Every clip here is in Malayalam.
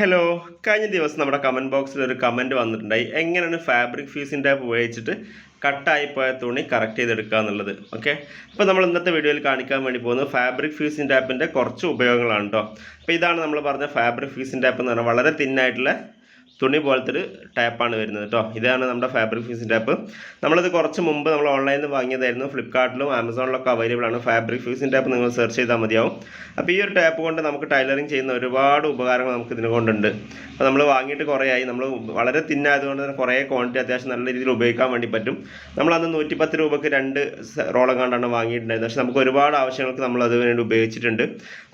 ഹലോ കഴിഞ്ഞ ദിവസം നമ്മുടെ കമന്റ് ബോക്സിൽ ഒരു കമന്റ് വന്നിട്ടുണ്ടായി. എങ്ങനെയാണ് ഫാബ്രിക് ഫ്യൂസിന്റെ ആപ്പ് ഉപയോഗിച്ചിട്ട് കട്ടായി പോയ തുണി കറക്റ്റ് ചെയ്തെടുക്കുക എന്നുള്ളത്. ഓക്കെ അപ്പോൾ നമ്മൾ ഇന്നത്തെ വീഡിയോയിൽ കാണിക്കാൻ വേണ്ടി പോകുന്നത് ഫാബ്രിക് ഫ്യൂസിന്റെ ആപ്പിന്റെ കുറച്ച് ഉപയോഗങ്ങളാണ് കേട്ടോ അപ്പോൾ ഇതാണ് നമ്മൾ പറഞ്ഞ ഫാബ്രിക് ഫ്യൂസിന്റെ ആപ്പ് എന്ന് പറഞ്ഞാൽ വളരെ തിന്നായിട്ടുള്ള തുണി പോലത്തെ ഒരു ടാപ്പാണ് വരുന്നത് കേട്ടോ ഇതാണ് നമ്മുടെ ഫാബ്രിക് ഫിക്സിംഗ് ടാപ്പ് നമ്മളിത് കുറച്ച് മുമ്പ് നമ്മൾ ഓൺലൈനിൽ നിന്ന് വാങ്ങിയതായിരുന്നു. ഫ്ലിപ്കാർട്ടിലും ആമസോണിലൊക്കെ അവൈലബിൾ ആണ്. ഫാബ്രിക് ഫിക്സിംഗ് ടാപ്പ് നിങ്ങൾ സെർച്ച് ചെയ്താൽ മതിയാവും. അപ്പോൾ ഈ ഒരു ടാപ്പ് കൊണ്ട് നമുക്ക് ടൈലറിങ് ചെയ്യുന്ന ഒരുപാട് ഉപകാരങ്ങൾ നമുക്ക് ഇതിനെ കൊണ്ടുണ്ട്. അപ്പോൾ നമ്മൾ വാങ്ങിയിട്ട് കുറേ ആയി നമ്മൾ വളരെ തിന്നായതുകൊണ്ട് തന്നെ കുറേ ക്വാണ്ടിറ്റി അത്യാവശ്യം നല്ല രീതിയിൽ ഉപയോഗിക്കാൻ വേണ്ടി പറ്റും. നമ്മൾ അന്ന് നൂറ്റിപ്പത്ത് രൂപയ്ക്ക് രണ്ട് റോളം കണ്ടാണ് വാങ്ങിയിട്ടുണ്ടായിരുന്നത്. പക്ഷേ നമുക്ക് ഒരുപാട് ആവശ്യങ്ങൾക്ക് നമ്മൾ അത് വേണ്ടി ഉപയോഗിച്ചിട്ടുണ്ട്.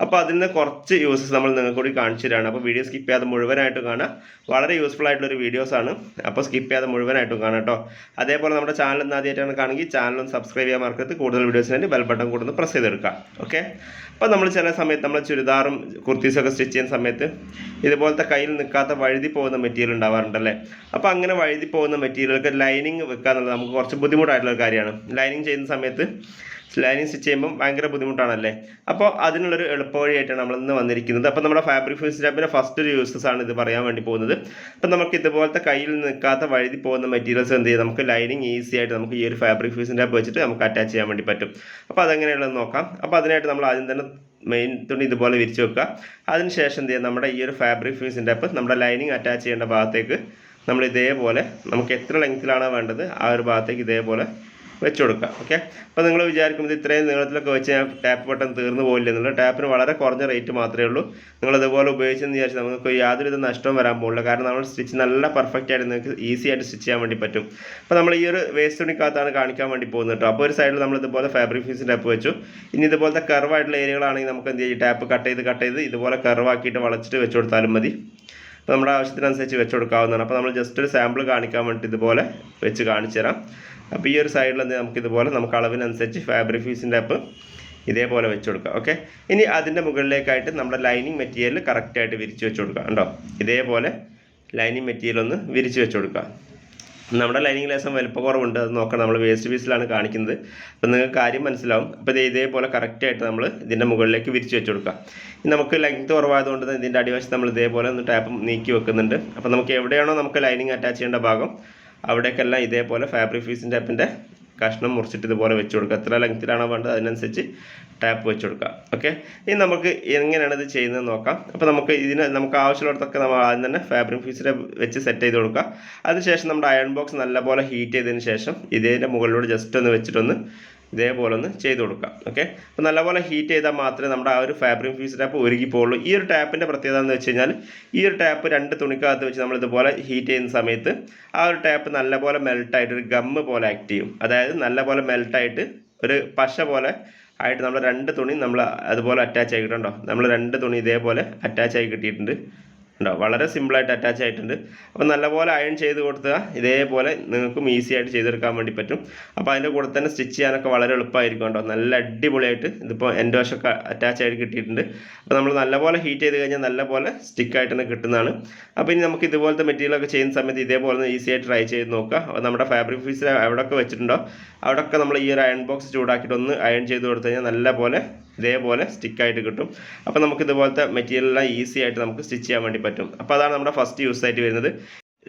അപ്പോൾ അതിൽ നിന്ന് കുറച്ച് യൂസസ് നമ്മൾ നിങ്ങൾക്ക് കൂടി കാണിച്ചു അപ്പോൾ വീഡിയോ സ്കിപ്പ് ചെയ്യാതെ മുഴുവനായിട്ട് കാണാം വളരെ യൂസ്ഫുൾ ആയിട്ടുള്ള ഒരു ആണ്. അപ്പോൾ സ്കിപ്പ് ചെയ്യാതെ മുഴുവനായിട്ടും കാണാം കേട്ടോ അതേപോലെ നമ്മുടെ ചാനൽ ഇന്ന് ആദ്യമായിട്ടാണ് കാണുമെങ്കിൽ ചാനലും സബ്സ്ക്രൈബ് ചെയ്യാൻ മറക്കരുത്. കൂടുതൽ വീഡിയോസിന് വേണ്ടി ബെൽ ബട്ടൺ കൂടുന്ന പ്രസ് ചെയ്തെടുക്കാം ഓക്കെ അപ്പോൾ നമ്മൾ ചില സമയത്ത് നമ്മൾ ചുരിദാറും കുർത്തീസൊക്കെ സ്റ്റിച്ച് ചെയ്യുന്ന സമയത്ത് ഇതുപോലത്തെ കയ്യിൽ നിൽക്കാത്ത വഴുതി പോകുന്ന മെറ്റീരിയൽ ഉണ്ടാവാറുണ്ടല്ലേ? അപ്പോൾ അങ്ങനെ വഴുതി പോകുന്ന മെറ്റീരിയലൊക്കെ ലൈനിങ് വെക്കുക എന്നുള്ളത് നമുക്ക് കുറച്ച് ബുദ്ധിമുട്ടായിട്ടുള്ള കാര്യമാണ്. ലൈനിങ് ചെയ്യുന്ന സമയത്ത് ലൈനിങ് സ്റ്റിച്ച് ചെയ്യുമ്പോൾ ഭയങ്കര ബുദ്ധിമുട്ടാണല്ലേ? അപ്പോൾ അതിനുള്ളൊരു എളുപ്പവഴിയായിട്ടാണ് നമ്മൾ ഇന്ന് വന്നിരിക്കുന്നത്. അപ്പോൾ നമ്മുടെ ഫാബ്രിക് ഫ്യൂസ് ലാബിന്റെ ഫസ്റ്റ് ഒരു യൂസസ് ആണ് ഇത് പറയാൻ വേണ്ടി പോകുന്നത്. അപ്പോൾ നമുക്ക് ഇതുപോലത്തെ കയ്യിൽ നിൽക്കാത്ത വഴുതി പോകുന്ന മെറ്റീരിയൽസ് എന്ത് ചെയ്യും? നമുക്ക് ലൈനിങ് ഈസി ആയിട്ട് നമുക്ക് ഈ ഒരു ഫാബ്രിക് ഫ്യൂസിൻ ടാപ്പ് വെച്ചിട്ട് നമുക്ക് അറ്റാച്ച് ചെയ്യാൻ വേണ്ടി പറ്റും. അപ്പോൾ അതെങ്ങനെയുള്ളത് നോക്കാം. അപ്പോൾ അതിനായിട്ട് നമ്മൾ ആദ്യം തന്നെ മെയിൻ തുണി ഇതുപോലെ വിരിച്ച് വെക്കുക. അതിനുശേഷം എന്ത് ചെയ്യുക നമ്മുടെ ഈ ഒരു ഫാബ്രിക് ഫ്യൂസിന്റെ അപ്പം നമ്മുടെ ലൈനിങ് അറ്റാച്ച് ചെയ്യേണ്ട ഭാഗത്തേക്ക് നമ്മൾ ഇതേപോലെ നമുക്ക് എത്ര ലെങ്ത്തിലാണോ വേണ്ടത് ആ ഒരു ഭാഗത്തേക്ക് ഇതേപോലെ വെച്ച് കൊടുക്കുക ഓക്കെ അപ്പോൾ നിങ്ങൾ വിചാരിക്കുന്നത് ഇത്രയും നീളത്തിലൊക്കെ വെച്ച് ഞാൻ ടാപ്പ് ബട്ടൺ തീർന്നു പോയില്ല എന്നുള്ള ടാപ്പിന് വളരെ കുറഞ്ഞ റേറ്റ് മാത്രമേ ഉള്ളൂ. നിങ്ങൾ ഇതുപോലെ ഉപയോഗിച്ചെന്ന് വിചാരിച്ചാൽ നമുക്ക് യാതൊരുവിധ നഷ്ടവും വരാൻ പോകില്ല. കാരണം നമ്മൾ സ്റ്റിച്ച് നല്ല പെർഫെക്റ്റ് ആയിട്ട് നിങ്ങൾക്ക് ഈസി ആയിട്ട് സ്റ്റിച്ച് ചെയ്യാൻ വേണ്ടി പറ്റും. അപ്പോൾ നമ്മൾ ഈ ഒരു വേസ്റ്റ് തുണിക്കകത്താണ് കാണിക്കാൻ വേണ്ടി പോകുന്നത് കേട്ടോ. അപ്പോൾ ഒരു സൈഡിൽ നമ്മൾ ഇതുപോലെ ഫാബ്രിക് ഫീസ് ടാപ്പ് വെച്ചു. ഇനി ഇതുപോലത്തെ കർവായിട്ടുള്ള ഏരിയകളാണെങ്കിൽ നമുക്ക് എന്ത് ചെയ്യും? ടാപ്പ് കട്ട് ചെയ്ത് കട്ട് ചെയ്ത് ഇതുപോലെ കർവാക്കിയിട്ട് വളച്ചിട്ട് വെച്ച് കൊടുത്താലും മതി. അപ്പോൾ നമ്മുടെ ആവശ്യത്തിനനുസരിച്ച് വെച്ച് കൊടുക്കാവുന്നതാണ്. അപ്പോൾ നമ്മൾ ജസ്റ്റ് ഒരു സാമ്പിൾ കാണിക്കാൻ വേണ്ടി ഇതുപോലെ വെച്ച് കാണിച്ചു തരാം. അപ്പോൾ ഈ ഒരു സൈഡിൽ എന്ത് നമുക്ക് അളവിനനുസരിച്ച് ഫാബ്രിക് ഫീസിന്റെ അപ്പ് ഇതേപോലെ വെച്ച് കൊടുക്കുക ഓക്കെ ഇനി അതിന്റെ മുകളിലേക്കായിട്ട് നമ്മുടെ ലൈനിങ് മെറ്റീരിയൽ കറക്റ്റായിട്ട് വിരിച്ച് വെച്ച് കൊടുക്കുക കണ്ടോ? ഇതേപോലെ ലൈനിങ് മെറ്റീരിയൽ ഒന്ന് വിരിച്ച് വെച്ച് കൊടുക്കുക നമ്മുടെ ലൈനിങ് ലേസം വലിപ്പക്കുറവുണ്ട് അത് നോക്കണം. നമ്മൾ വേസ്റ്റ് പീസിലാണ് കാണിക്കുന്നത്. അപ്പോൾ നിങ്ങൾക്ക് കാര്യം മനസ്സിലാവും. അപ്പോൾ ഇത് ഇതേപോലെ കറക്റ്റായിട്ട് നമ്മൾ ഇതിന്റെ മുകളിലേക്ക് വിരിച്ച് വെച്ച് കൊടുക്കുക. ഇനി നമുക്ക് ലെങ്ത് കുറവായതുകൊണ്ട് ഇതിന്റെ അടിവശത്ത് നമ്മൾ ഇതേപോലെ ഒന്ന് ടാപ്പ് നീക്കി വെക്കുന്നുണ്ട്. അപ്പോൾ നമുക്ക് എവിടെയാണോ നമുക്ക് ലൈനിങ് അറ്റാച്ച് ചെയ്യേണ്ട ഭാഗം അവിടേക്കെല്ലാം ഇതേപോലെ ഫാബ്രിക് ഫീസിൻ ടാപ്പിന്റെ കഷ്ണം മുറിച്ചിട്ട് ഇതുപോലെ വെച്ച് കൊടുക്കുക. എത്ര ലെങ്ത്തിലാണോ വേണ്ടത് അതിനനുസരിച്ച് ടാപ്പ് വെച്ച് കൊടുക്കുക. ഓക്കെ ഇനി നമുക്ക് എങ്ങനെയാണ് ഇത് ചെയ്യുന്നത് നോക്കാം. അപ്പോൾ നമുക്ക് ഇതിന് നമുക്ക് ആവശ്യമുള്ളിടത്തൊക്കെ നമ്മൾ ആദ്യം തന്നെ ഫാബ്രിക് ഫീസിനെ വെച്ച് സെറ്റ് ചെയ്ത് കൊടുക്കുക. അതിനുശേഷം നമ്മുടെ അയൺ ബോക്സ് നല്ലപോലെ ഹീറ്റ് ചെയ്തതിന് ശേഷം ഇതിന്റെ മുകളിലൂടെ ജസ്റ്റ് ഒന്ന് വെച്ചിട്ടൊന്ന് ഇതേപോലെ ഒന്ന് ചെയ്ത് കൊടുക്കുക. ഓക്കെ അപ്പോൾ നല്ലപോലെ ഹീറ്റ് ചെയ്താൽ മാത്രമേ നമ്മുടെ ആ ഒരു ഫാബ്രിക് ഫ്യൂസ് ടാപ്പ് ഒരുക്കി പോകുള്ളൂ ഈ ഒരു ടാപ്പിന്റെ പ്രത്യേകത എന്ന് വെച്ച് കഴിഞ്ഞാൽ ഈ ഒരു ടാപ്പ് രണ്ട് തുണിക്കകത്ത് വെച്ച് നമ്മൾ ഇതുപോലെ ഹീറ്റ് ചെയ്യുന്ന സമയത്ത് ആ ഒരു ടാപ്പ് നല്ലപോലെ മെൽട്ടായിട്ട് ഒരു ഗമ്മ് പോലെ ആക്ട് ചെയ്യും. അതായത് നല്ലപോലെ മെൽട്ടായിട്ട് ഒരു പശ പോലെ ആയിട്ട് നമ്മൾ രണ്ട് തുണി നമ്മൾ അതുപോലെ അറ്റാച്ച് ആയി നമ്മൾ രണ്ട് തുണി ഇതേപോലെ അറ്റാച്ച് ആയി കിട്ടിയിട്ടുണ്ട്. ഉണ്ടോ? വളരെ സിമ്പിളായിട്ട് അറ്റാച്ച് ആയിട്ടുണ്ട്. അപ്പോൾ നല്ലപോലെ അയൺ ചെയ്ത് കൊടുത്താൽ ഇതേപോലെ നിങ്ങൾക്കും ഈസി ആയിട്ട് ചെയ്തെടുക്കാൻ വേണ്ടി പറ്റും. അപ്പോൾ അതിന്റെ കൂടെ തന്നെ സ്റ്റിച്ച് ചെയ്യാനൊക്കെ വളരെ എളുപ്പമായിരിക്കും കേട്ടോ. നല്ല അടിപൊളിയായിട്ട് ഇതിപ്പോൾ എന്റെ വശമൊക്കെ അറ്റാച്ച് ആയിട്ട് കിട്ടിയിട്ടുണ്ട്. അപ്പോൾ നമ്മൾ നല്ലപോലെ ഹീറ്റ് ചെയ്ത് കഴിഞ്ഞാൽ നല്ലപോലെ സ്റ്റിക്കായിട്ട് തന്നെ കിട്ടുന്നതാണ്. അപ്പോൾ ഇനി നമുക്ക് ഇതുപോലത്തെ മെറ്റീരിയലൊക്കെ ചെയ്യുന്ന സമയത്ത് ഇതേപോലെ ഈസി ആയിട്ട് ട്രൈ ചെയ്ത് നോക്കുക അപ്പോൾ നമ്മുടെ ഫാബ്രിക് ഫീസിൽ എവിടെയൊക്കെ വെച്ചിട്ടുണ്ടോ അവിടെയൊക്കെ നമ്മൾ ഈ ഒരു അയൺ ബോക്സ് ചൂടാക്കിയിട്ട് ഒന്ന് അയൺ ചെയ്ത് കൊടുത്തു കഴിഞ്ഞാൽ നല്ലപോലെ ഇതേപോലെ സ്റ്റിക്കായിട്ട് കിട്ടും. അപ്പോൾ നമുക്ക് ഇതുപോലത്തെ മെറ്റീരിയലെല്ലാം ഈസി ആയിട്ട് നമുക്ക് സ്റ്റിച്ച് ചെയ്യാൻ വേണ്ടി പറ്റും. അപ്പോൾ അതാണ് നമ്മുടെ ഫസ്റ്റ് യൂസ് ആയിട്ട് വരുന്നത്.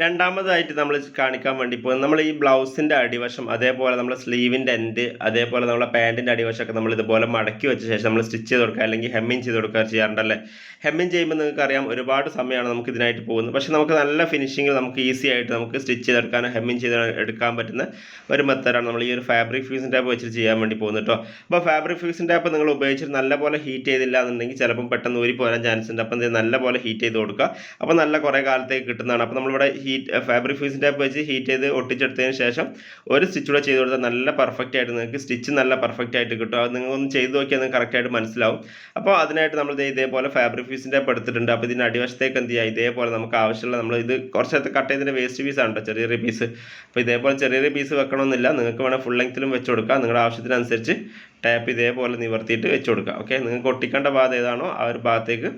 രണ്ടാമതായിട്ട് നമ്മൾ കാണിക്കാൻ വേണ്ടി പോകുന്നത് നമ്മൾ ഈ ബ്ലൗസിന്റെ അടിവശം അതേപോലെ നമ്മൾ സ്ലീവിന്റെ എൻഡ് അതേപോലെ നമ്മളെ പാന്റിന്റെ അടിവശമൊക്കെ നമ്മൾ ഇതുപോലെ മടക്കി വെച്ച ശേഷം നമ്മൾ സ്റ്റിച്ച് ചെയ്ത് കൊടുക്കുക അല്ലെങ്കിൽ ഹെമ്മിങ് ചെയ്ത് കൊടുക്കുക ചെയ്യാറുണ്ടല്ലേ? ഹെമ്മിങ് ചെയ്യുമ്പോൾ നിങ്ങൾക്ക് അറിയാം ഒരുപാട് സമയമാണ് നമുക്ക് ഇതിനായിട്ട് പോകുന്നത്. പക്ഷേ നമുക്ക് നല്ല ഫിനിഷിങ്ങിൽ നമുക്ക് ഈസി ആയിട്ട് നമുക്ക് സ്റ്റിച്ച് ചെയ്തെടുക്കാനോ ഹെമ്മിങ് ചെയ്ത് എടുക്കാൻ പറ്റുന്ന ഒരു മെത്തേഡാണ് നമ്മൾ ഈ ഒരു ഫാബ്രിക് ഫ്യൂസിൻ ടാപ്പ് വെച്ചിട്ട് ചെയ്യാൻ വേണ്ടി പോകുന്നത് കേട്ടോ. അപ്പോൾ ഫാബ്രിക് ഫ്യൂസിൻ ടാപ്പ് നിങ്ങൾ ഉപയോഗിച്ചിട്ട് നല്ലപോലെ ഹീറ്റ് ചെയ്തില്ല എന്നുണ്ടെങ്കിൽ ചിലപ്പം പെട്ടെന്ന് ഊരി പോരാൻ ചാൻസ് ഉണ്ട്. അപ്പം ഇത് നല്ലപോലെ ഹീറ്റ് ചെയ്ത് കൊടുക്കുക. അപ്പോൾ നല്ല കുറേ കാലത്തേക്ക് കിട്ടുന്നതാണ്. അപ്പോൾ നമ്മളിവിടെ ഹീറ്റ് ഫാബ്രിക് ടാപ്പ് വെച്ച് ഹീറ്റ് ചെയ്ത് ഒട്ടിച്ചെടുത്തതിന് ശേഷം ഒരു സ്റ്റിച്ചൂടെ ചെയ്ത് കൊടുത്താൽ നല്ല പെർഫെക്റ്റ് ആയിട്ട് നിങ്ങൾക്ക് സ്റ്റിച്ച് നല്ല പെർഫെക്റ്റ് ആയിട്ട് കിട്ടും. അത് നിങ്ങൾ ഒന്ന് ചെയ്ത് നോക്കിയാൽ നിങ്ങൾക്ക് കറക്റ്റായിട്ട് മനസ്സിലാവും. അപ്പോൾ അതിനായിട്ട് നമ്മൾ ഇതേപോലെ ഫാബ്രിക് ഫ്യൂസിൻ ടാപ്പ് എടുത്തിട്ടുണ്ട്. അപ്പോൾ ഇതിന്റെ അടിവശത്തേക്ക് എന്ത് ചെയ്യുക? ഇതേപോലെ നമുക്ക് ആവശ്യമുള്ള നമ്മൾ ഇത് കുറച്ച് കട്ട് ചെയ്തതിന്റെ വേസ്റ്റ് പീസാണ് കേട്ടോ ചെറിയ പീസ് അപ്പോൾ ഇതേപോലെ ചെറിയ പീസ് വെക്കണമെന്നില്ല. നിങ്ങൾക്ക് വേണേൽ ഫുൾ ലെങ്ത്തിലും വെച്ച് കൊടുക്കാം. നിങ്ങളുടെ ആവശ്യത്തിനനുസരിച്ച് ടാപ്പ് ഇതേപോലെ നിവർത്തിയിട്ട് വെച്ച് കൊടുക്കുക ഓക്കെ നിങ്ങൾക്ക് ഒട്ടിക്കേണ്ട ഭാഗം ഏതാണോ ആ ഒരു ഭാഗത്തേക്ക്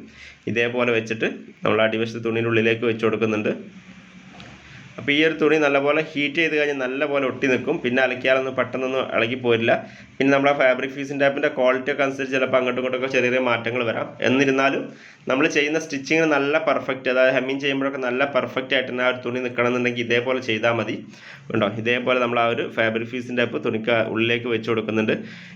ഇതേപോലെ വെച്ചിട്ട് നമ്മൾ അടിവശത്ത് തുണിയുടെ ഉള്ളിലേക്ക് വെച്ച് കൊടുക്കുന്നുണ്ട്. അപ്പോൾ ഈ ഒരു തുണി നല്ലപോലെ ഹീറ്റ് ചെയ്ത് കഴിഞ്ഞാൽ നല്ലപോലെ ഒട്ടി നിൽക്കും. പിന്നെ അലക്കിയാലൊന്നും പെട്ടെന്നൊന്നും ഇളകി പോരില്ല. പിന്നെ നമ്മുടെ ഫാബ്രിക് ഫീസിന്റെ ടാപ്പിന്റെ ക്വാളിറ്റി ഒക്കെ അനുസരിച്ച് ചിലപ്പോൾ അങ്ങോട്ടും ഇങ്ങോട്ടൊക്കെ ചെറിയ ചെറിയ മാറ്റങ്ങൾ വരാം. എന്നിരുന്നാലും നമ്മൾ ചെയ്യുന്ന സ്റ്റിച്ചിങ്ങിന് നല്ല പെർഫെക്റ്റ് അതായത് ഹെമ്മിങ് ചെയ്യുമ്പോഴൊക്കെ നല്ല പെർഫെക്റ്റ് ആയിട്ട് തന്നെ ആ ഒരു തുണി നിൽക്കണമെന്നുണ്ടെങ്കിൽ ഇതേപോലെ ചെയ്താൽ മതി. ഉണ്ടോ ഇതേപോലെ നമ്മൾ ആ ഒരു ഫാബ്രിക് ഫീസിന്റെ ടാപ്പ് തുണിക്ക് ഉള്ളിലേക്ക് വെച്ച് കൊടുക്കുന്നുണ്ട്.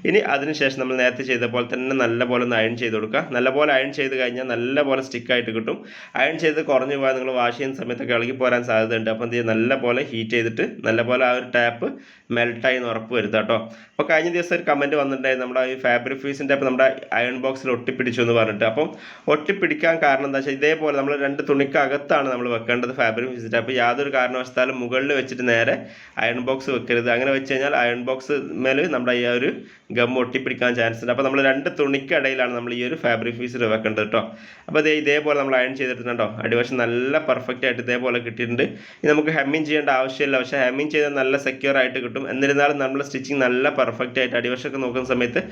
ഇനി അതിനുശേഷം നമ്മൾ നേരത്തെ ചെയ്ത പോലെ തന്നെ നല്ലപോലെ ഒന്ന് അയൺ ചെയ്ത് കൊടുക്കുക. നല്ലപോലെ അയൺ ചെയ്ത് കഴിഞ്ഞാൽ നല്ലപോലെ സ്റ്റിക്കായിട്ട് കിട്ടും. അയൺ ചെയ്ത് കുറഞ്ഞു പോയാൽ നിങ്ങൾ വാഷ് ചെയ്യുന്ന സമയത്തൊക്കെ ഇളകി പോരാൻ സാധ്യതയുണ്ട്. എന്ത് ചെയ്യുക നല്ലപോലെ ഹീറ്റ് ചെയ്തിട്ട് നല്ലപോലെ ആ ഒരു ടാപ്പ് മെൽട്ടായി എന്ന് ഉറപ്പ് വരുത്തുക കേട്ടോ. അപ്പോൾ കഴിഞ്ഞ ദിവസം ഒരു കമന്റ് വന്നിട്ടുണ്ടായിരുന്നു. നമ്മുടെ ഈ ഫാബ്രിക് ഫീസിന്റെ അപ്പോൾ നമ്മുടെ അയൺ ബോക്സിൽ ഒട്ടിപ്പിടിച്ചു എന്ന് പറഞ്ഞിട്ട്. അപ്പം ഒട്ടിപ്പിടിക്കാൻ കാരണം എന്താ വെച്ചാൽ ഇതേപോലെ നമ്മൾ രണ്ട് തുണിക്കകത്താണ് നമ്മൾ വെക്കേണ്ടത് ഫാബ്രിക് ഫീസിന്റെ അപ്പോൾ യാതൊരു കാരണവശാലും മുകളിൽ വെച്ചിട്ട് നേരെ അയൺ ബോക്സ് വെക്കരുത്. അങ്ങനെ വെച്ച് കഴിഞ്ഞാൽ അയൺ ബോക്സ് മേൽ നമ്മുടെ ഈ ഒരു ഗം ഒട്ടിപ്പിടിക്കാൻ ചാൻസ് ഉണ്ട്. അപ്പോൾ നമ്മൾ രണ്ട് തുണിക്കിടയിലാണ് നമ്മൾ ഈ ഒരു ഫാബ്രിക് ഫീസ് വെക്കേണ്ടത് കേട്ടോ. അപ്പോൾ ഇതേ ഇതേപോലെ നമ്മൾ അയൺ ചെയ്തിട്ടുണ്ടോ അടിവശം നല്ല പെർഫെക്റ്റ് ആയിട്ട് ഇതേപോലെ കിട്ടിയിട്ടുണ്ട്. നമുക്ക് ഹെമ്മിങ് ചെയ്യേണ്ട ആവശ്യമില്ല. പക്ഷേ ഹെമ്മിങ് ചെയ്താൽ നല്ല സെക്യൂർ ആയിട്ട് കിട്ടും. എന്നിരുന്നാലും നമ്മൾ സ്റ്റിച്ചിങ് നല്ല പെർഫെക്റ്റ് ആയിട്ട് അടിവശമൊക്കെ നോക്കുന്ന സമയത്ത്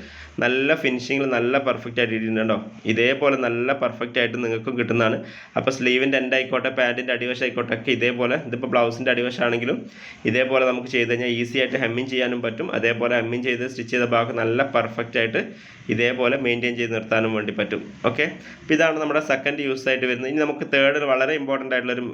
നല്ല ഫിനിഷിങ്ങിൽ നല്ല പെർഫെക്റ്റ് ആയിട്ട് ഇട്ടിട്ടുണ്ടോ? ഇതേപോലെ നല്ല പെർഫെക്റ്റ് ആയിട്ട് നിങ്ങൾക്കും കിട്ടുന്നതാണ്. അപ്പോൾ സ്ലീവിന്റെ എൻഡ് ആയിക്കോട്ടെ പാന്റിന്റെ അടിവശം ആയിക്കോട്ടെ ഒക്കെ ഇതേപോലെ. ഇതിപ്പോൾ ബ്ലൗസിന്റെ അടിവശമാണെങ്കിലും ഇതേപോലെ നമുക്ക് ചെയ്ത് കഴിഞ്ഞാൽ ഈസി ആയിട്ട് ഹെമ്മിങ് ചെയ്യാനും പറ്റും. അതേപോലെ ഹെമ്മിങ് ചെയ്ത് സ്റ്റിച്ച് ചെയ്ത ഭാഗം നല്ല പെർഫെക്റ്റ് ആയിട്ട് ഇതേപോലെ മെയിന്റെയിൻ ചെയ്ത് നിർത്താനും വേണ്ടി പറ്റും. ഓക്കെ അപ്പോൾ ഇതാണ് നമ്മുടെ സെക്കൻഡ് യൂസ് ആയിട്ട് വരുന്നത്. ഇനി നമുക്ക് തേർഡ് വളരെ ഇമ്പോർട്ടന്റ് ആയിട്ടുള്ളൊരു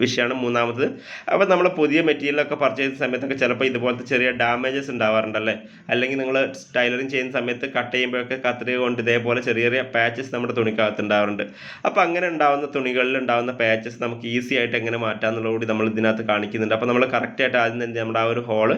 വിഷയമാണ് മൂന്നാമത് അപ്പോൾ നമ്മൾ പുതിയ മെറ്റീരിയലൊക്കെ പർച്ചേസ് ചെയ്യുന്ന സമയത്തൊക്കെ ചിലപ്പോൾ ഇതുപോലത്തെ ചെറിയ ഡാമേജസ് ഉണ്ടാവാറുണ്ടല്ലേ? അല്ലെങ്കിൽ നിങ്ങൾ ടൈലറിങ് ചെയ്യുന്ന സമയത്ത് കട്ട് ചെയ്യുമ്പോഴൊക്കെ കത്രിക കൊണ്ട് ഇതേപോലെ ചെറിയ ചെറിയ പാച്ചസ് നമ്മുടെ തുണിക്കകത്ത് ഉണ്ടാവാറുണ്ട്. അപ്പോൾ അങ്ങനെ ഉണ്ടാവുന്ന തുണികളിൽ ഉണ്ടാവുന്ന പാച്ചസ് നമുക്ക് ഈസി ആയിട്ട് എങ്ങനെ മാറ്റാമെന്നുള്ളത് കൂടി നമ്മൾ ഇതിനകത്ത് കാണിക്കുന്നുണ്ട്. അപ്പോൾ നമ്മൾ കറക്റ്റായിട്ട് ആദ്യം തന്നെ നമ്മുടെ ആ ഒരു ഹോൾ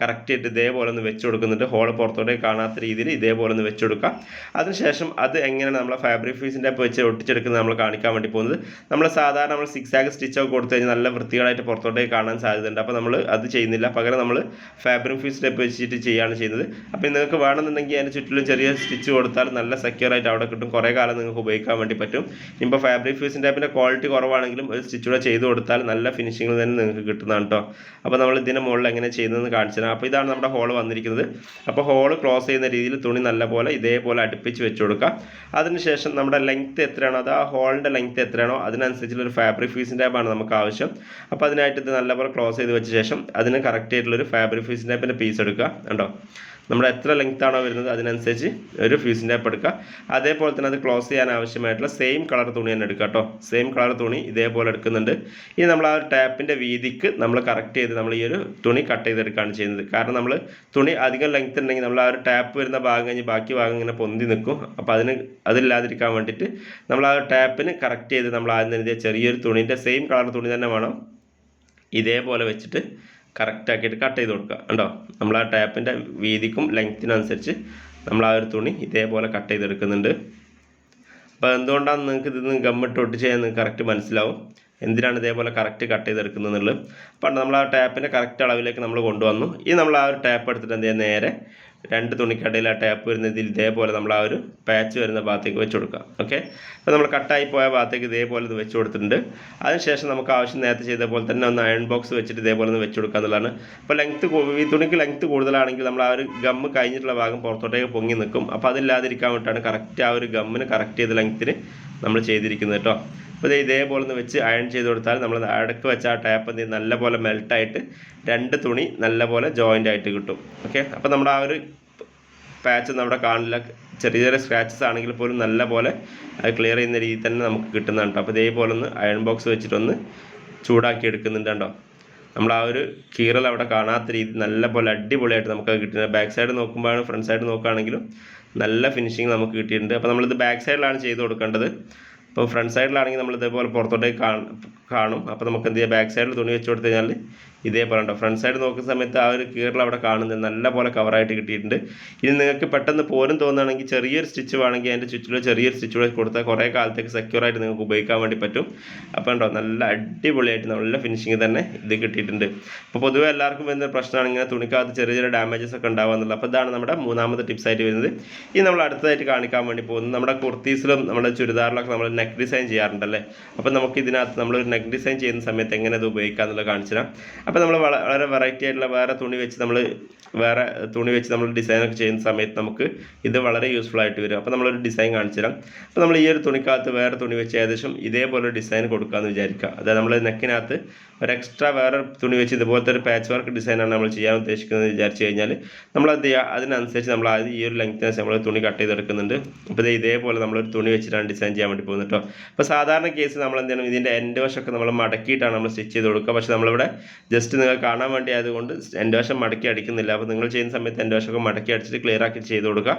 കറക്റ്റായിട്ട് ഇതേപോലെ ഒന്ന് വെച്ച് കൊടുക്കുന്നുണ്ട്. ഹോൾ പുറത്തോടെ കാണാത്ത രീതിയിൽ ഇതേപോലെ ഒന്ന് വെച്ച് കൊടുക്കുക അതിനുശേഷം അത് എങ്ങനെയാണ് നമ്മളെ ഫാബ്രിക് ഫീസിന്റെ വെച്ച് ഒട്ടിച്ചെടുക്കുന്നത് നമ്മൾ കാണിക്കാൻ വേണ്ടി പോകുന്നത്. നമ്മൾ സാധാരണ നമ്മൾ സിക്സ് ആഗ് സ്റ്റിച്ച് ഒക്കെ കൊടുത്തു കഴിഞ്ഞാൽ നല്ല വൃത്തികളായിട്ട് പുറത്തോട്ടേക്ക് കാണാൻ സാധ്യതയുണ്ട്. അപ്പോൾ നമ്മൾ അത് ചെയ്യുന്നില്ല. പകരം നമ്മൾ ഫാബ്രിക് ഫീസ് ടൈപ്പ് വെച്ചിട്ട് ചെയ്യുകയാണ് ചെയ്യുന്നത്. അപ്പോൾ നിങ്ങൾക്ക് വേണമെന്നുണ്ടെങ്കിൽ അതിന് ചുറ്റിലും ചെറിയ സ്റ്റിച്ച് കൊടുത്താൽ നല്ല സെക്യൂർ ആയിട്ട് അവിടെ കിട്ടും. കുറേ കാലം നിങ്ങൾക്ക് ഉപയോഗിക്കാൻ വേണ്ടി പറ്റും. ഇപ്പോൾ ഫാബ്രിക് ഫീസിന്റെ ടാപ്പിന്റെ ക്വാളിറ്റി കുറവാണെങ്കിലും ഒരു സ്റ്റിച്ച് കൂടെ ചെയ്ത് കൊടുത്താൽ നല്ല ഫിനിഷിംഗ് തന്നെ നിങ്ങൾക്ക് കിട്ടുന്നതാണ് കേട്ടോ. അപ്പോൾ നമ്മൾ ഇതിന്റെ മുകളിൽ എങ്ങനെ ചെയ്യുന്നതെന്ന് കാണിച്ചു തരാം. അപ്പോൾ ഇതാണ് നമ്മുടെ ഹോൾ വന്നിരിക്കുന്നത്. അപ്പോൾ ഹോൾ ക്ലോസ് ചെയ്യുന്ന രീതിയിൽ തുണി നല്ലപോലെ ഇതേപോലെ അടുപ്പിച്ച് വെച്ച് കൊടുക്കുക. അതിനുശേഷം നമ്മുടെ ലെങ്ത്ത് എത്രയാണോ അത് ആ ഹോളിന്റെ ലെങ്ത്ത് എത്രയാണോ അതിനനുസരിച്ചുള്ള ഒരു ഫാബ്രിക് ഫീസിന്റെ ടൈപ്പാണ് നമുക്ക് ആവശ്യം. അപ്പോൾ അതിനായിട്ട് ഇത് നല്ലപോലെ ക്ലോസ് ചെയ്ത് വെച്ച ശേഷം അതിന് കറക്റ്റ് ആയിട്ടുള്ളൊരു ഫാബ്രിക് ഫീസിന്റെ പിന്നെ പീസ് എടുക്കുക. കണ്ടോ? നമ്മൾ എത്ര ലെങ്ത് ആണോ വരുന്നത് അതിനനുസരിച്ച് ഒരു ഫ്യൂസിന്റെ ടാപ്പ് എടുക്കുക. അതേപോലെ തന്നെ അത് ക്ലോസ് ചെയ്യാൻ ആവശ്യമായിട്ടുള്ള സെയിം കളർ തുണി തന്നെ എടുക്കുക കേട്ടോ. സെയിം കളർ തുണി ഇതേപോലെ എടുക്കുന്നുണ്ട്. ഇനി നമ്മൾ ആ ഒരു ടാപ്പിന്റെ വീതിക്ക് നമ്മൾ കറക്റ്റ് ചെയ്ത് നമ്മൾ ഈ ഒരു തുണി കട്ട് ചെയ്തെടുക്കുകയാണ് ചെയ്യുന്നത്. കാരണം നമ്മൾ തുണി അധികം ലെങ്ത് ഉണ്ടെങ്കിൽ നമ്മൾ ആ ഒരു ടാപ്പ് വരുന്ന ഭാഗം കഴിഞ്ഞ് ബാക്കി ഭാഗം ഇങ്ങനെ പൊന്തി നിൽക്കും. അപ്പോൾ അതിന് അതില്ലാതിരിക്കാൻ വേണ്ടിയിട്ട് നമ്മൾ ആ ടാപ്പിന് കറക്റ്റ് ചെയ്ത് നമ്മൾ ആദ്യം തന്നെ ചെറിയൊരു തുണീന്റെ സെയിം കളർ തുണി തന്നെ വേണം. ഇതേപോലെ വെച്ചിട്ട് കറക്റ്റ് ആക്കിയിട്ട് കട്ട് ചെയ്ത് കൊടുക്കുക. കണ്ടോ? നമ്മൾ ആ ടാപ്പിന്റെ വീതിക്കും ലെങ്ത്തിനനുസരിച്ച് നമ്മൾ ആ ഒരു തുണി ഇതേപോലെ കട്ട് ചെയ്തെടുക്കുന്നുണ്ട്. അപ്പോൾ എന്തുകൊണ്ടാണ് നിങ്ങൾക്ക് ഇതിൽ നിന്ന് ഗമ്മിട്ട് ഒട്ടിച്ച് നിങ്ങൾക്ക് കറക്റ്റ് മനസ്സിലാവും. എന്തിനാണ് ഇതേപോലെ കറക്റ്റ് കട്ട് ചെയ്തെടുക്കുന്നത് എന്നുള്ളത്. അപ്പോൾ നമ്മൾ ആ ടാപ്പിന്റെ കറക്റ്റ് അളവിലേക്ക് നമ്മൾ കൊണ്ടുവന്നു. ഈ നമ്മൾ ആ ഒരു ടാപ്പ് എടുത്തിട്ട് എന്ത് ചെയ്യുക? നേരെ രണ്ട് തുണിക്കടയിൽ ആ ടാപ്പ് വരുന്നതിൽ ഇതേപോലെ നമ്മൾ ആ ഒരു പാച്ച് വരുന്ന ഭാഗത്തേക്ക് വെച്ച് കൊടുക്കുക ഓക്കെ? അപ്പോൾ നമ്മൾ കട്ടായി പോയ ഭാഗത്തേക്ക് ഇതേപോലെ ഇത് വെച്ച് കൊടുത്തിട്ടുണ്ട്. അതിനുശേഷം നമുക്ക് ആവശ്യം നേരത്തെ ചെയ്ത പോലെ തന്നെ ഒന്ന് അയൺ ബോക്സ് വെച്ചിട്ട് ഇതേപോലെ ഒന്ന് വെച്ച് കൊടുക്കുക എന്നുള്ളതാണ്. അപ്പോൾ ലെങ്ത്ത് ഈ തുണിക്ക് ലെങ്ത്ത് കൂടുതലാണെങ്കിൽ നമ്മൾ ആ ഒരു ഗമ്മ് കഴിഞ്ഞിട്ടുള്ള ഭാഗം പുറത്തോട്ടേക്ക് പൊങ്ങി നിൽക്കും. അപ്പോൾ അതില്ലാതിരിക്കാൻ വേണ്ടിയിട്ടാണ് കറക്റ്റ് ആ ഒരു ഗമ്മിന് കറക്റ്റ് ചെയ്ത ലെങ്ത്തിന് നമ്മൾ ചെയ്തിരിക്കുന്നത് കേട്ടോ. അപ്പോൾ ഇത് ഇതേപോലെ ഒന്ന് വെച്ച് അയൺ ചെയ്ത് കൊടുത്താൽ നമ്മൾ അടക്ക് വെച്ച ആ ടാപ്പ് എന്ത് നല്ലപോലെ മെൽട്ടായിട്ട് രണ്ട് തുണി നല്ലപോലെ ജോയിന്റ് ആയിട്ട് കിട്ടും. ഓക്കെ അപ്പോൾ നമ്മുടെ ആ ഒരു പാച്ച് നമ്മുടെ കാണില്ല. ചെറിയ ചെറിയ സ്ക്രാച്ചസ് ആണെങ്കിൽ പോലും നല്ല പോലെ അത് ക്ലിയർ ചെയ്യുന്ന രീതിയിൽ തന്നെ നമുക്ക് കിട്ടുന്നുണ്ട് അപ്പോൾ ഇതേപോലെ ഒന്ന് അയൺ ബോക്സ് വെച്ചിട്ടൊന്ന് ചൂടാക്കി എടുക്കുന്നുണ്ട് കേട്ടോ. നമ്മൾ ആ ഒരു കീറൽ അവിടെ കാണാത്ത രീതി നല്ല പോലെ അടിപൊളിയായിട്ട് നമുക്ക് കിട്ടുന്നത് ബാക്ക് സൈഡ് നോക്കുമ്പോഴാണ് ഫ്രണ്ട് സൈഡ് നോക്കുകയാണെങ്കിലും നല്ല ഫിനിഷിങ് നമുക്ക് കിട്ടിയിട്ടുണ്ട്. അപ്പോൾ നമ്മളിത് ബാക്ക് സൈഡിലാണ് ചെയ്ത് കൊടുക്കേണ്ടത്. അപ്പോൾ ഫ്രണ്ട് സൈഡിലാണെങ്കിൽ നമ്മൾ ഇതേപോലെ പുറത്തോട്ടേക്ക് കാണും. അപ്പോൾ നമുക്ക് എന്ത് ചെയ്യാം ബാക്ക് സൈഡിൽ തുണി വെച്ച് കൊടുത്തു കഴിഞ്ഞാൽ ഇതേപോലെ ഉണ്ടോ? ഫ്രണ്ട് സൈഡ് നോക്കുന്ന സമയത്ത് ആ ഒരു കീറൽ അവിടെ കാണുന്നത് നല്ല പോലെ കവറായിട്ട് കിട്ടിയിട്ടുണ്ട്. ഇനി നിങ്ങൾക്ക് പെട്ടെന്ന് പോരും തോന്നുകയാണെങ്കിൽ ചെറിയൊരു സ്റ്റിച്ച് വേണമെങ്കിൽ അതിന്റെ ചുറ്റിലോ ചെറിയൊരു സ്റ്റിച്ച് കൂടെ കൊടുത്താൽ കുറേ കാലത്തേക്ക് സെക്യൂർ ആയിട്ട് നിങ്ങൾക്ക് ഉപയോഗിക്കാൻ വേണ്ടി പറ്റും. അപ്പോൾ ഉണ്ടോ നല്ല അടിപൊളിയായിട്ട് നല്ല ഫിനിഷിങ് തന്നെ ഇത് കിട്ടിയിട്ടുണ്ട്. അപ്പോൾ പൊതുവെ എല്ലാവർക്കും വരുന്ന പ്രശ്നമാണ് ഇങ്ങനെ തുണിക്കകത്ത് ചെറിയ ചെറിയ ഡാമേജസ് ഒക്കെ ഉണ്ടാവുക എന്നുള്ളത്. അപ്പോൾ ഇതാണ് നമ്മുടെ മൂന്നാമത്തെ ടിപ്സ് ആയിട്ട് വരുന്നത്. ഇനി നമ്മൾ അടുത്തതായിട്ട് കാണിക്കാൻ വേണ്ടി പോകുന്നത് നമ്മുടെ കുർത്തീസിലും നമ്മുടെ ചുരിദാറിലൊക്കെ നമ്മൾ നെക്ക് ഡിസൈൻ ചെയ്യാറുണ്ടല്ലേ? അപ്പോൾ നമുക്ക് ഇതിനകത്ത് നമ്മളൊരു നെക്ക് ഡിസൈൻ ചെയ്യുന്ന സമയത്ത് എങ്ങനെ അത് ഉപയോഗിക്കാം എന്നുള്ളത് കാണിച്ചു തരാം. അപ്പോൾ നമ്മൾ വളരെ വെറൈറ്റി ആയിട്ടുള്ള വേറെ തുണി വെച്ച് നമ്മൾ വേറെ തുണി വെച്ച് നമ്മൾ ഡിസൈനൊക്കെ ചെയ്യുന്ന സമയത്ത് നമുക്ക് ഇത് വളരെ യൂസ്ഫുൾ ആയിട്ട് വരും. അപ്പോൾ നമ്മളൊരു ഡിസൈൻ കാണിച്ചു തരാം. അപ്പോൾ നമ്മൾ ഈ ഒരു തുണിക്കകത്ത് വേറെ തുണി വെച്ച് ഏകദേശം ഇതേപോലെ ഡിസൈൻ കൊടുക്കാമെന്ന് വിചാരിക്കുക. അതായത് നമ്മൾ നെക്കിനകത്ത് ഒരു എക്സ്ട്രാ വേറെ തുണി വെച്ച് ഇതുപോലത്തെ ഒരു പാച്ച് വർക്ക് ഡിസൈനാണ് നമ്മൾ ചെയ്യാൻ ഉദ്ദേശിക്കുന്നത് വിചാരിച്ചു കഴിഞ്ഞാൽ നമ്മൾ അത് അതിനനുസരിച്ച് നമ്മൾ ആദ്യം ഈ ഒരു ലെങ്ത്തിനനുസരിച്ച് നമ്മൾ തുണി കട്ട് ചെയ്തെടുക്കുന്നുണ്ട്. അപ്പോൾ ഇത് ഇതേപോലെ നമ്മളൊരു തുണി വെച്ചിട്ടാണ് ഡിസൈൻ ചെയ്യാൻ വേണ്ടി പോകുന്നത് കേട്ടോ അപ്പോൾ സാധാരണ കേസ് നമ്മൾ എന്ത് ചെയ്യണം ഇതിന്റെ എൻഡ് വശമൊക്കെ നമ്മൾ മടക്കിയിട്ടാണ് നമ്മൾ സ്റ്റിച്ച് ചെയ്ത് കൊടുക്കുക. പക്ഷേ നമ്മളിവിടെ ജസ്റ്റ് നിങ്ങൾ കാണാൻ വേണ്ടി ആയതുകൊണ്ട് എന്റെ വശം മടക്കി അടിക്കുന്നില്ല. അപ്പോൾ നിങ്ങൾ ചെയ്യുന്ന സമയത്ത് എന്റെ വശമൊക്കെ മടക്കി അടിച്ചിട്ട് ക്ലിയർ ആക്കി ചെയ്ത് കൊടുക്കുക.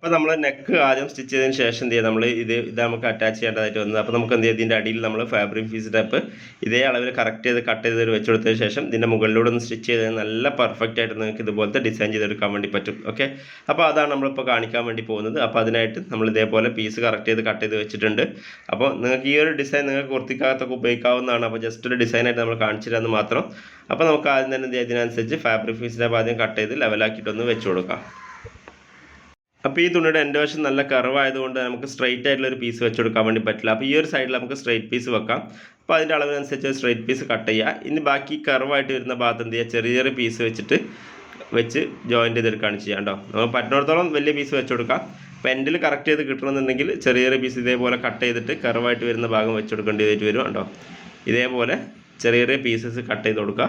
അപ്പോൾ നമ്മൾ നെക്ക് ആദ്യം സ്റ്റിച്ച് ചെയ്തതിന് ശേഷം എന്ത് ചെയ്യുക നമ്മൾ ഇത് ഇത് നമുക്ക് അറ്റാച്ച് ചെയ്യേണ്ടതായിട്ട് വന്നത്. അപ്പോൾ നമുക്ക് എന്ത് ചെയ്യുക ഇതിന്റെ അടിയിൽ നമ്മൾ ഫാബ്രിക് ഫീസ് ടൈപ്പ് ഇതേ അളവിൽ കറക്റ്റ് ചെയ്ത് കട്ട് ചെയ്ത് വെച്ച് കൊടുത്തതിന് ശേഷം ഇതിന്റെ മുകളിലൂടെ ഒന്ന് സ്റ്റിച്ച് ചെയ്ത് നല്ല പെർഫെക്റ്റ് ആയിട്ട് നിങ്ങൾക്ക് ഇതുപോലത്തെ ഡിസൈൻ ചെയ്തെടുക്കാൻ വേണ്ടി പറ്റും. ഓക്കെ അപ്പോൾ അതാണ് നമ്മളിപ്പോൾ കാണിക്കാൻ വേണ്ടി പോകുന്നത്. അപ്പോൾ അതിനായിട്ട് നമ്മൾ ഇതേപോലെ പീസ് കറക്റ്റ് ചെയ്ത് കട്ട് ചെയ്ത് വെച്ചിട്ടുണ്ട്. അപ്പോൾ നിങ്ങൾക്ക് ഈ ഒരു ഡിസൈൻ നിങ്ങൾക്ക് കുർത്തിക്കകത്തൊക്കെ ഉപയോഗിക്കാവുന്നതാണ്. അപ്പോൾ ജസ്റ്റ് ഒരു ഡിസൈനായിട്ട് നമ്മൾ കാണിച്ചു മാത്രം. അപ്പോൾ നമുക്ക് ആദ്യം തന്നെ ഇതിനനുസരിച്ച് ഫാബ്രിക് പീസിന്റെ ആദ്യം കട്ട് ചെയ്ത് ലെവലാക്കിയിട്ടൊന്ന് വെച്ച് കൊടുക്കാം. അപ്പോൾ ഈ തുണിയുടെ എന്റെ വശം നല്ല കറവായതുകൊണ്ട് നമുക്ക് സ്ട്രൈറ്റ് ആയിട്ടുള്ള ഒരു പീസ് വെച്ച് കൊടുക്കാൻ വേണ്ടി പറ്റില്ല. അപ്പോൾ ഈ ഒരു സൈഡിൽ നമുക്ക് സ്ട്രൈറ്റ് പീസ് വെക്കാം. അപ്പോൾ അതിന്റെ അളവിനനുസരിച്ച് സ്ട്രൈറ്റ് പീസ് കട്ട് ചെയ്യുക ഇനി ബാക്കി കറവായിട്ട് വരുന്ന ഭാഗത്ത് എന്ത് ചെയ്യുക ചെറിയ ചെറിയ പീസ് വെച്ചിട്ട് വെച്ച് ജോയിന്റ് ചെയ്തെടുക്കുകയാണ് ചെയ്യാം കേട്ടോ. നമ്മൾ പറ്റുന്നിടത്തോളം വലിയ പീസ് വെച്ച് കൊടുക്കാം അപ്പോൾ എൻഡിൽ കറക്റ്റ് ചെയ്ത് കിട്ടണമെന്നുണ്ടെങ്കിൽ ചെറിയ ചെറിയ പീസ് ഇതേപോലെ കട്ട് ചെയ്തിട്ട് കറവായിട്ട് വരുന്ന ഭാഗം വെച്ച് കൊടുക്കേണ്ടതായിട്ട് വരും കേട്ടോ. ഇതേപോലെ ചെറിയ ചെറിയ പീസസ് കട്ട് ചെയ്ത് കൊടുക്കുക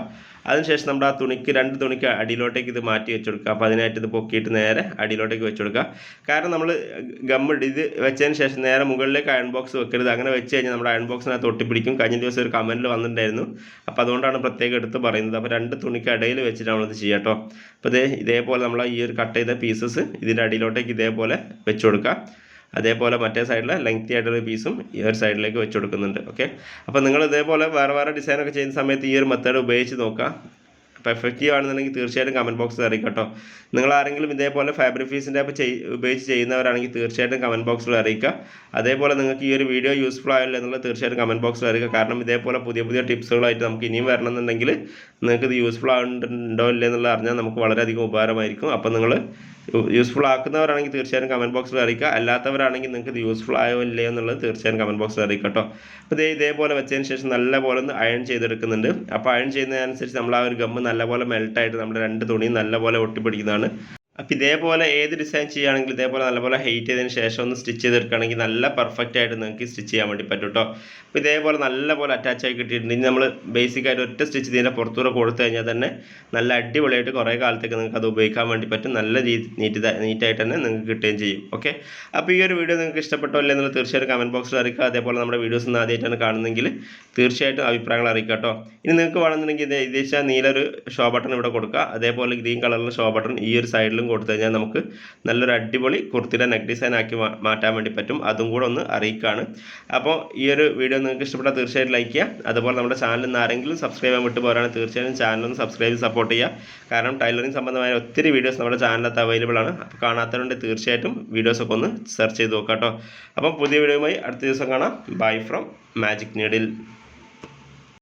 അതിനുശേഷം നമ്മൾ ആ തുണിക്ക് രണ്ട് തുണിക്ക് അടിയിലോട്ടേക്ക് ഇത് മാറ്റി വെച്ച് കൊടുക്കുക അപ്പോൾ അതിനായിട്ട് ഇത് പൊക്കിയിട്ട് നേരെ അടിയിലോട്ടേക്ക് വെച്ച് കൊടുക്കുക കാരണം നമ്മൾ ഗമ്മ ഇത് വെച്ചതിന് ശേഷം നേരെ മുകളിലേക്ക് അയൺ ബോക്സ് വെക്കരുത്. അങ്ങനെ വെച്ച് കഴിഞ്ഞാൽ നമ്മുടെ അയൺ ബോക്സിനകത്ത് ഒട്ടിപ്പിടിക്കും. കഴിഞ്ഞ ദിവസം ഒരു കമന്റിൽ വന്നിട്ടുണ്ടായിരുന്നു. അപ്പോൾ അതുകൊണ്ടാണ് പ്രത്യേകം എടുത്ത് പറയുന്നത്. അപ്പോൾ രണ്ട് തുണിക്ക് ഇടയിൽ വെച്ചിട്ട് നമ്മളിത് ചെയ്യാം കേട്ടോ. അപ്പോൾ ഇതേ ഇതേപോലെ നമ്മൾ ഈ ഒരു കട്ട് ചെയ്ത പീസസ് ഇതിന്റെ അടിയിലോട്ടേക്ക് ഇതേപോലെ വെച്ച് കൊടുക്കുക അതേപോലെ മറ്റേ സൈഡിൽ ലെങ്തി ആയിട്ടുള്ള പീസും ഈ ഒരു സൈഡിലേക്ക് വെച്ച് കൊടുക്കുന്നുണ്ട് ഓക്കെ അപ്പോൾ നിങ്ങൾ ഇതേപോലെ വേറെ വേറെ ഡിസൈനൊക്കെ ചെയ്യുന്ന സമയത്ത് ഈ ഒരു മെത്തേഡ് ഉപയോഗിച്ച് നോക്കുക. അപ്പോൾ എഫക്റ്റീവ് ആണെന്നുണ്ടെങ്കിൽ തീർച്ചയായിട്ടും കമന്റ് ബോക്സിൽ അറിയിക്കുക കേട്ടോ. നിങ്ങൾ ആരെങ്കിലും ഇതേപോലെ ഫാബ്രിക് ഫീസിന്റെ ആപ്പ് ചെയ് ഉപയോഗിച്ച് ചെയ്യുന്നവരാണെങ്കിൽ തീർച്ചയായിട്ടും കമന്റ് ബോക്സിൽ അറിയിക്കുക അതേപോലെ നിങ്ങൾക്ക് ഈ ഒരു വീഡിയോ യൂസ്ഫുൾ ആയല്ലോ എന്നുള്ളത് തീർച്ചയായിട്ടും കമന്റ് ബോക്സിൽ അറിയിക്കുക കാരണം ഇതേപോലെ പുതിയ പുതിയ ടിപ്സുകളായിട്ട് നമുക്ക് ഇനിയും വരണമെന്നുണ്ടെങ്കിൽ നിങ്ങൾക്ക് ഇത് യൂസ്ഫുൾ ആവുന്നുണ്ടോ ഇല്ലേ എന്നുള്ളത് അറിഞ്ഞാൽ നമുക്ക് വളരെയധികം ഉപകാരമായിരിക്കും. അപ്പോൾ നിങ്ങൾ യൂസ്ഫുൾ ആക്കുന്നവരാണെങ്കിൽ തീർച്ചയായും കമന്റ് ബോക്സിൽ അറിയിക്കുക അല്ലാത്തവരാണെങ്കിൽ നിങ്ങൾക്ക് ഇത് യൂസ്ഫുൾ ആയോ ഇല്ലയോ എന്നുള്ളത് തീർച്ചയായും കമന്റ് ബോക്സിൽ അറിയിക്കുക കേട്ടോ. അപ്പോൾ ഇതേ ഇതേപോലെ വെച്ചതിന് ശേഷം നല്ല പോലെ ഒന്ന് അയൺ ചെയ്തെടുക്കുന്നുണ്ട്. അപ്പോൾ അയൺ ചെയ്യുന്നതിനനുസരിച്ച് നമ്മൾ ആ ഒരു ഗമ്മ് നല്ലപോലെ മെൽട്ടായിട്ട് നമ്മുടെ രണ്ട് തുണിയും നല്ലപോലെ ഒട്ടിപ്പിടിക്കുന്നതാണ്. അപ്പോൾ ഇതേപോലെ ഏത് ഡിസൈൻ ചെയ്യുകയാണെങ്കിൽ ഇതേപോലെ നല്ലപോലെ ഹൈറ്റ് ചെയ്തതിന് ശേഷം ഒന്ന് സ്റ്റിച്ച് ചെയ്തെടുക്കുകയാണെങ്കിൽ നല്ല പെർഫെക്റ്റ് ആയിട്ട് നിങ്ങൾക്ക് സ്റ്റിച്ച് ചെയ്യാൻ വേണ്ടി പറ്റും കേട്ടോ അപ്പോൾ ഇതേപോലെ നല്ലപോലെ അറ്റാച്ച് ആയി കിട്ടിയിട്ടുണ്ട്. ഇനി നമ്മൾ ബേസിക് ആയിട്ട് ഒറ്റ സ്റ്റിച്ച് ഇതിന്റെ പുറത്തൂടെ കൊടുത്തു കഴിഞ്ഞാൽ തന്നെ നല്ല അടിപൊളിയായിട്ട് കുറേ കാലത്തേക്ക് നിങ്ങൾക്ക് അത് ഉപയോഗിക്കാൻ വേണ്ടി പറ്റും. നല്ല രീതി നീറ്റ് നീറ്റായിട്ട് തന്നെ നിങ്ങൾക്ക് കിട്ടുകയും ചെയ്യും. ഓക്കെ? അപ്പോൾ ഈ ഒരു വീഡിയോ നിങ്ങൾക്ക് ഇഷ്ടപ്പെട്ടോ ഇല്ല എന്നുള്ളത് തീർച്ചയായിട്ടും കമന്റ് ബോക്സിൽ അറിയിക്കുക. അതേപോലെ നമ്മുടെ വീഡിയോസ് ഒന്ന് ആദ്യമായിട്ടാണ് കാണുന്നതെങ്കിൽ തീർച്ചയായിട്ടും അഭിപ്രായങ്ങൾ അറിയിക്കുക കേട്ടോ ഇനി നിങ്ങൾക്ക് വേണമെന്നുണ്ടെങ്കിൽ ഇത് നീല നീലൊരു ഷോ ബട്ടൺ ഇവിടെ കൊടുക്കുക. അതേപോലെ ഗ്രീൻ കളറിലുള്ള ഷോ ബട്ടൺ ഈ ഒരു സൈഡിലും കൊടുത്തു കഴിഞ്ഞാൽ നമുക്ക് നല്ലൊരു അടിപൊളി കുർത്തിയുടെ നെക്ക് ഡിസൈൻ ആക്കി മാറ്റാൻ വേണ്ടി പറ്റും. അതും കൂടെ ഒന്ന് അറിയിക്കുകയാണ് അപ്പോൾ ഈ ഒരു വീഡിയോ നിങ്ങൾക്ക് ഇഷ്ടപ്പെട്ടാൽ തീർച്ചയായിട്ടും ലൈക്ക് ചെയ്യുക. അതുപോലെ നമ്മുടെ ചാനലിൽ നിന്ന് ആരെങ്കിലും സബ്സ്ക്രൈബ് ചെയ്യാൻ വിട്ടു പോരാണെങ്കിൽ തീർച്ചയായും ചാനലൊന്ന് സബ്സ്ക്രൈബ് സപ്പോർട്ട് ചെയ്യുക. കാരണം ടൈലറിംഗ് സംബന്ധമായ ഒത്തിരി വീഡിയോസ് നമ്മുടെ ചാനലിനകത്ത് അവൈലബിൾ ആണ്. അപ്പോൾ കാണാത്തവരുണ്ട് തീർച്ചയായിട്ടും വീഡിയോസൊക്കെ ഒന്ന് സെർച്ച് ചെയ്ത് നോക്കാം കേട്ടോ. അപ്പം പുതിയ വീഡിയോയുമായി അടുത്ത ദിവസം കാണാം. Bye from magic needle